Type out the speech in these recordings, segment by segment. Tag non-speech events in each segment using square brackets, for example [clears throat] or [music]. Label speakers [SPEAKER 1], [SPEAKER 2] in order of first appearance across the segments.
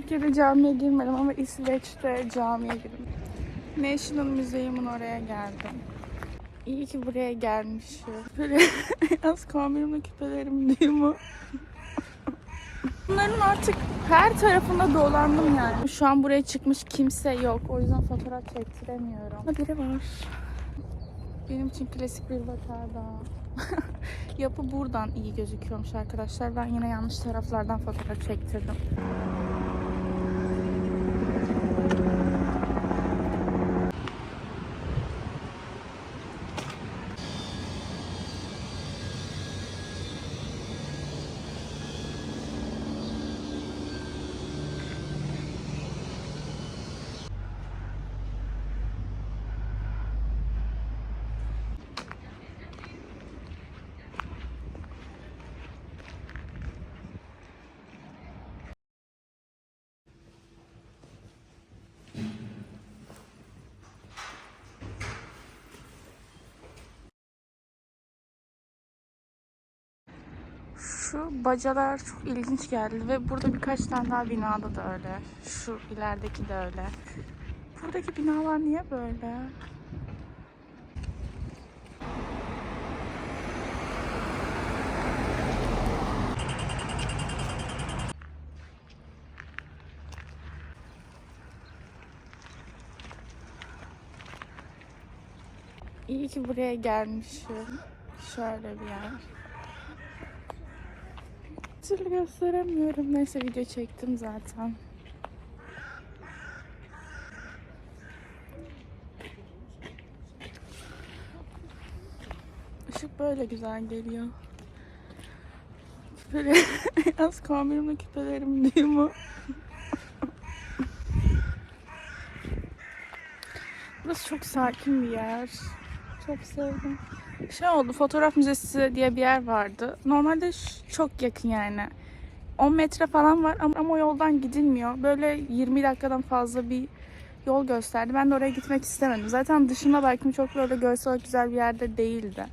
[SPEAKER 1] Türkiye'de camiye girmedim ama İsveç'te camiye girdim. National Museum'un oraya geldim. İyi ki buraya gelmişim. Böyle [laughs] az kombinimle küpelerim değil mi? Bunların artık her tarafında dolandım yani. Şu an buraya çıkmış kimse yok. O yüzden fotoğraf çektiremiyorum. Ha biri var. Benim için klasik bir vaka daha. [laughs] Yapı buradan iyi gözüküyormuş arkadaşlar. Ben yine yanlış taraflardan fotoğraf çektirdim. Şu bacalar çok ilginç geldi ve burada birkaç tane daha binada da öyle. Şu ilerideki de öyle. Buradaki binalar niye böyle? İyi ki buraya gelmişim. Şöyle bir yer. Türlü gösteremiyorum. Neyse video çektim zaten. Işık böyle güzel geliyor. Böyle az kombinimle küpelerim değil mi? Burası çok sakin bir yer. Çok sevdim. Şey oldu, fotoğraf müzesi diye bir yer vardı. Normalde çok yakın yani. 10 metre falan var ama, ama o yoldan gidilmiyor. Böyle 20 dakikadan fazla bir yol gösterdi. Ben de oraya gitmek istemedim. Zaten dışına baktım çok böyle görsel güzel bir yerde değildi.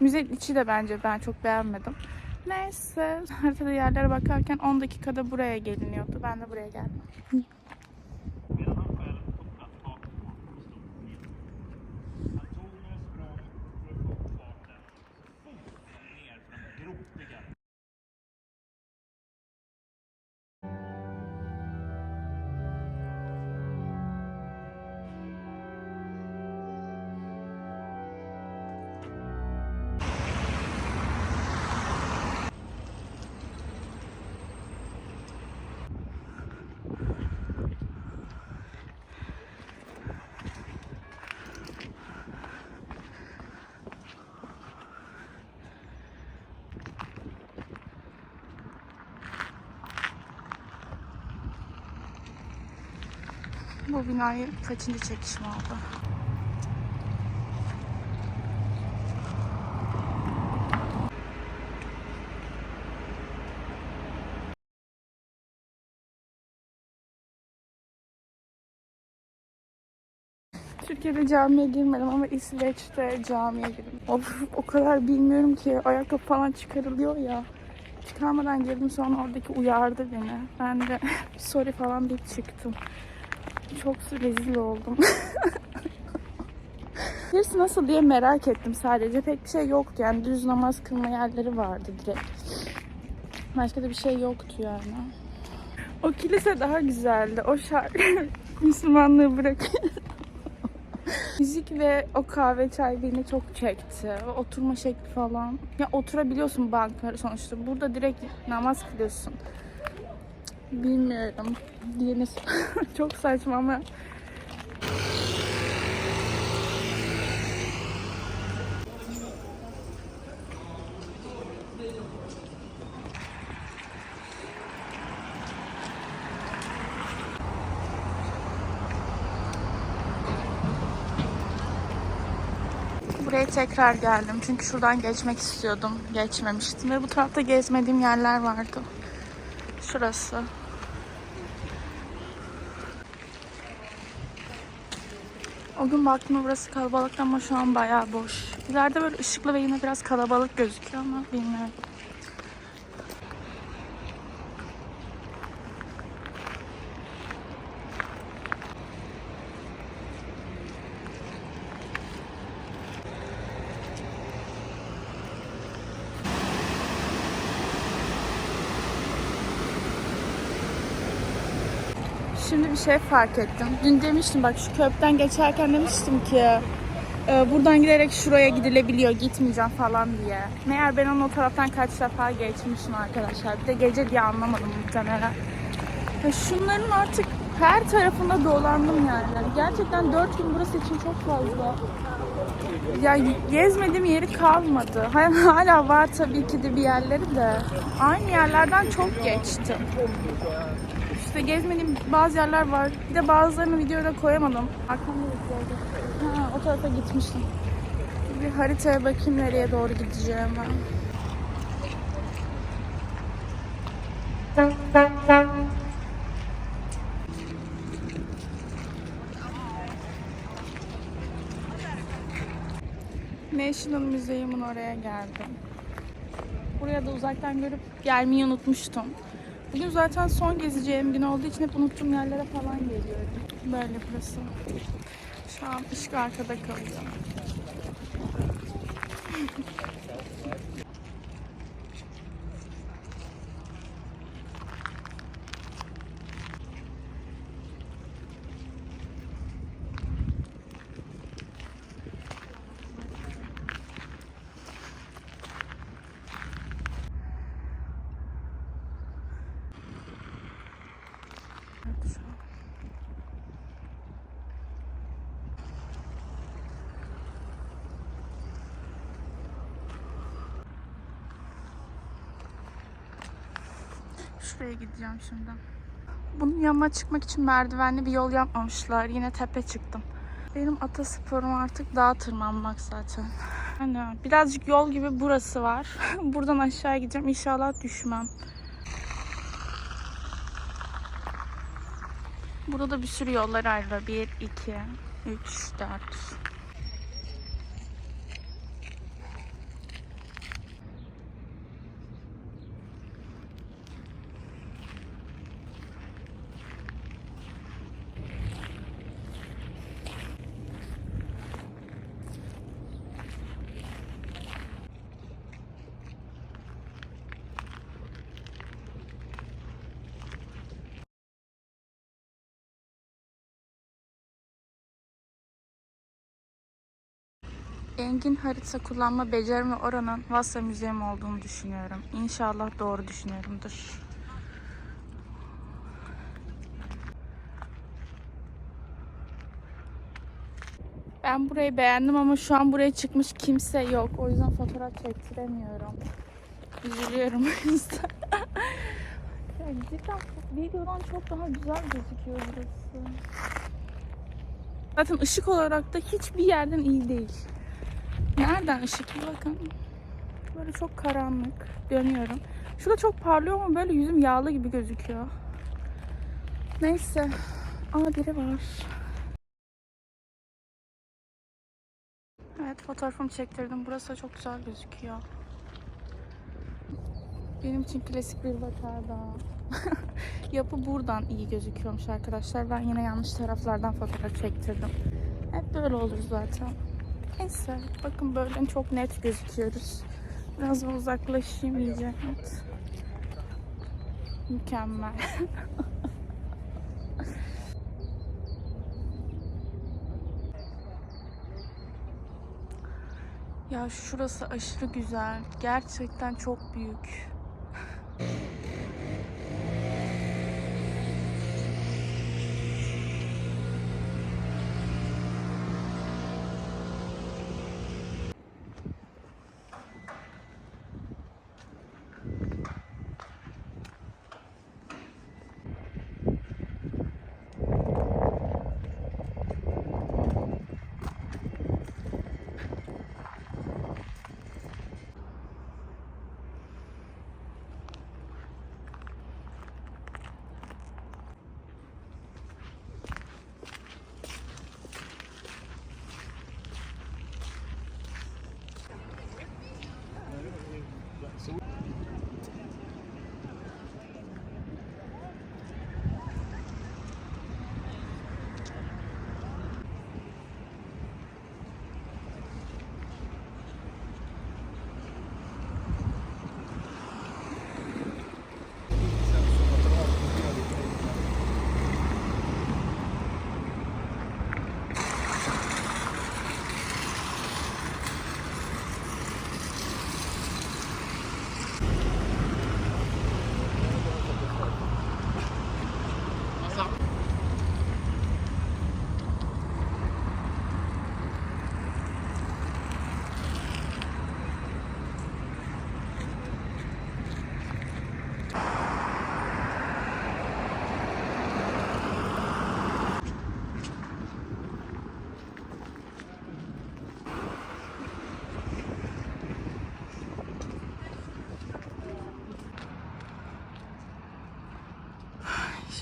[SPEAKER 1] Müzenin içi de bence ben çok beğenmedim. Neyse haritada yerlere bakarken 10 dakikada buraya geliniyordu. Ben de buraya geldim. Bu binayı kaçıncı çekişme oldu? Türkiye'de camiye girmedim ama İsveç'te camiye girdim. Of, o kadar bilmiyorum ki ayakkabı falan çıkarılıyor ya. Çıkarmadan girdim sonra oradaki uyardı beni. Ben de [laughs] sorry falan deyip çıktım. Çok rezil oldum. [laughs] Gerisi nasıl diye merak ettim sadece. Pek bir şey yoktu yani düz namaz kılma yerleri vardı direkt. Başka da bir şey yoktu yani. O kilise daha güzeldi. O şarkı [laughs] Müslümanlığı bırak. Müzik ve o kahve çay beni çok çekti. Oturma şekli falan. Ya oturabiliyorsun banklara sonuçta. Burada direkt namaz kılıyorsun. Bilmiyorum. Diyene [laughs] çok saçma ama Buraya tekrar geldim. Çünkü şuradan geçmek istiyordum. Geçmemiştim. Ve bu tarafta gezmediğim yerler vardı. Şurası. O gün baktığımda burası kalabalıktı ama şu an bayağı boş. İleride böyle ışıklı ve yine biraz kalabalık gözüküyor ama bilmiyorum. Şimdi bir şey fark ettim. Dün demiştim bak şu köprüden geçerken demiştim ki e, buradan giderek şuraya gidilebiliyor gitmeyeceğim falan diye. Meğer ben onun o taraftan kaç defa geçmişim arkadaşlar. Bir de gece diye anlamadım muhtemelen. Ya şunların artık her tarafında dolandım yani. Gerçekten 4 gün burası için çok fazla. Ya gezmediğim yeri kalmadı. [laughs] Hala var tabii ki de bir yerleri de. Aynı yerlerden çok geçtim. İşte gezmediğim bazı yerler var. Bir de bazılarını videoda koyamadım. Aklımda yok Ha, o tarafa gitmiştim. Bir haritaya bakayım nereye doğru gideceğim ben. National Museum'un oraya geldim. Buraya da uzaktan görüp gelmeyi unutmuştum. Bugün zaten son gezeceğim gün olduğu için hep unuttuğum yerlere falan geliyorum. Böyle burası. Şu an ışık arkada kalıyor. Evet, şu an. Şuraya gideceğim şimdi. Bunun yanına çıkmak için merdivenli bir yol yapmamışlar. Yine tepe çıktım. Benim atasporum artık dağa tırmanmak zaten. Hani birazcık yol gibi burası var. [laughs] Buradan aşağı gideceğim. İnşallah düşmem. Burada da bir sürü yollar ayrılıyor. 1, 2, 3, 4. Engin harita kullanma becerim ve oranın Vasa Müzeyim olduğunu düşünüyorum. İnşallah doğru düşünüyorumdur. Ben burayı beğendim ama şu an buraya çıkmış kimse yok. O yüzden fotoğraf çektiremiyorum. Üzülüyorum o yüzden. [laughs] ya cidden videodan çok daha güzel gözüküyor burası. Zaten ışık olarak da hiçbir yerden iyi değil. Nereden ışık? Bakın. Böyle çok karanlık. Dönüyorum. Şurada çok parlıyor ama böyle yüzüm yağlı gibi gözüküyor. Neyse. Aa biri var. Evet fotoğrafımı çektirdim. Burası da çok güzel gözüküyor. Benim için klasik bir vaka daha. [laughs] Yapı buradan iyi gözüküyormuş arkadaşlar. Ben yine yanlış taraflardan fotoğraf çektirdim. Hep böyle olur zaten. Neyse bakın böyle çok net gözüküyoruz. Biraz uzaklaşayım iyice. Evet. Mükemmel. [laughs] ya şurası aşırı güzel. Gerçekten çok büyük.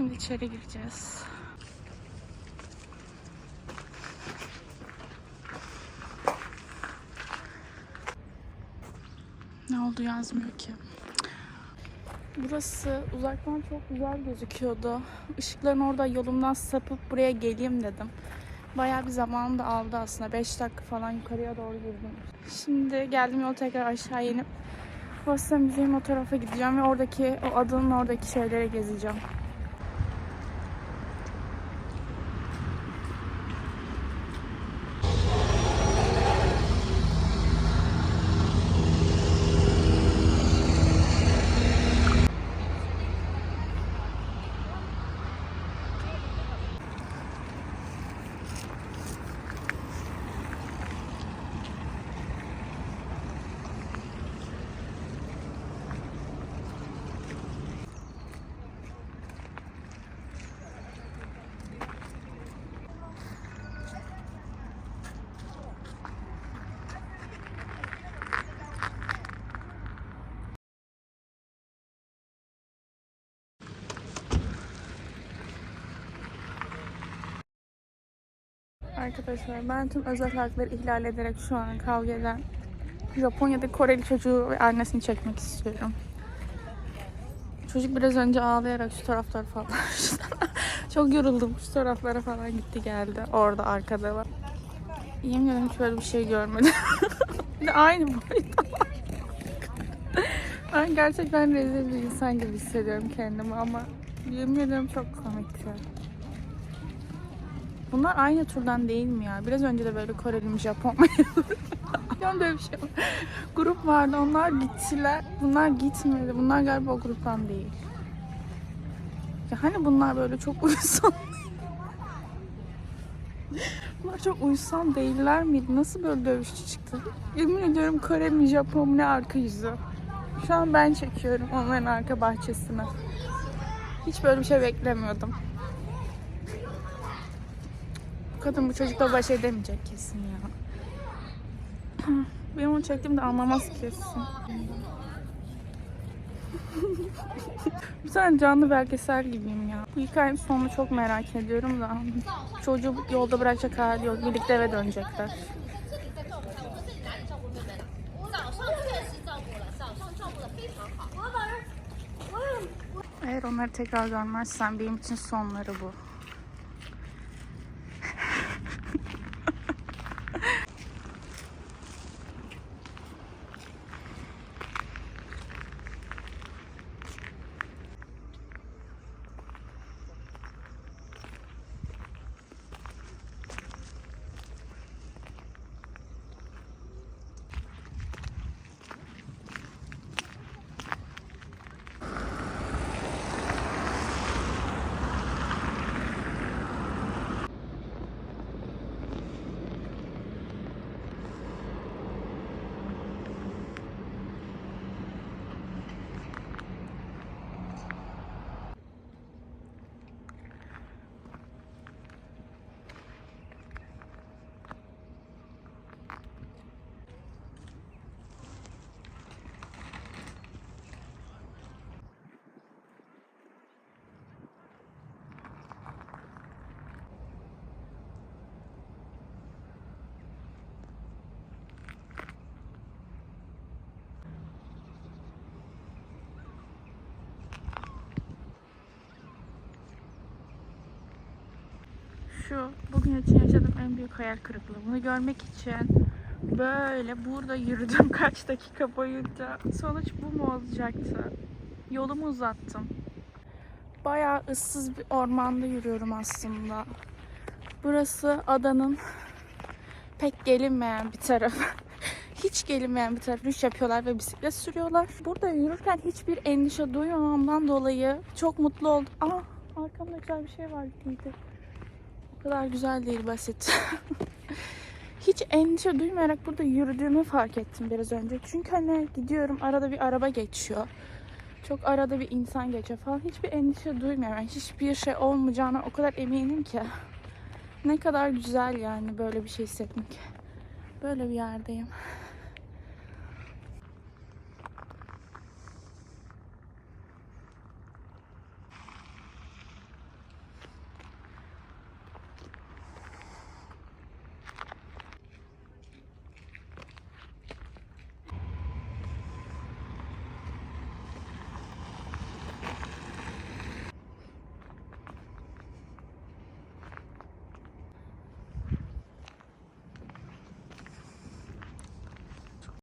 [SPEAKER 1] Şimdi içeri gireceğiz. Ne oldu yazmıyor ki. Burası uzaktan çok güzel gözüküyordu. Işıkların orada yolumdan sapıp buraya geleyim dedim. Bayağı bir zaman da aldı aslında. 5 dakika falan yukarıya doğru girdim. Şimdi geldim yol tekrar aşağı inip Vasta Müzeyim o tarafa gideceğim ve oradaki o adanın oradaki şeyleri gezeceğim. Arkadaşlar ben tüm özel hakları ihlal ederek şu an kavga eden Japonya'da Koreli çocuğu ve annesini çekmek istiyorum. Çocuk biraz önce ağlayarak şu tarafları falan [laughs] Çok yoruldum. Şu taraflara falan gitti geldi. Orada arkada var. Yemin ederim hiç böyle bir şey görmedim. [laughs] aynı var. Ben gerçekten rezil bir insan gibi hissediyorum kendimi ama yemin ederim çok komik ya. Bunlar aynı turdan değil mi ya? Biraz önce de böyle Koreli mi Japon? Yani [laughs] böyle bir şey var. Grup vardı onlar gittiler. Bunlar gitmedi. Bunlar galiba o gruptan değil. Ya hani bunlar böyle çok [laughs] uysal. bunlar çok uysal değiller miydi? Nasıl böyle dövüşçü çıktı? Yemin ediyorum Kore mi Japon mu ne arka yüzü. Şu an ben çekiyorum onların arka bahçesine. Hiç böyle bir şey beklemiyordum. Kadın bu çocukla baş edemeyecek kesin ya. [clears throat] Benim onu çektiğimde anlamaz kesin. [laughs] bir tane canlı belgesel gibiyim ya. Bu hikayenin sonunu çok merak ediyorum da. Çocuğu yolda bırakacak hali yok. Birlikte eve dönecekler. Eğer onları tekrar görmezsem benim için sonları bu. Şu bugün için yaşadığım en büyük hayal kırıklığı. Bunu görmek için böyle burada yürüdüm [laughs] kaç dakika boyunca. Sonuç bu mu olacaktı? Yolumu uzattım. Bayağı ıssız bir ormanda yürüyorum aslında. Burası adanın pek gelinmeyen bir tarafı. [laughs] Hiç gelinmeyen bir tarafı. Yürüyüş yapıyorlar ve bisiklet sürüyorlar. Burada yürürken hiçbir endişe duymamamdan dolayı çok mutlu oldum. Aa arkamda güzel bir şey var gibiydi. O kadar güzel değil basit. [laughs] Hiç endişe duymayarak burada yürüdüğümü fark ettim biraz önce. Çünkü hani gidiyorum arada bir araba geçiyor. Çok arada bir insan geçiyor falan. Hiçbir endişe duymuyorum. Yani hiçbir şey olmayacağına o kadar eminim ki. Ne kadar güzel yani böyle bir şey hissetmek. Böyle bir yerdeyim.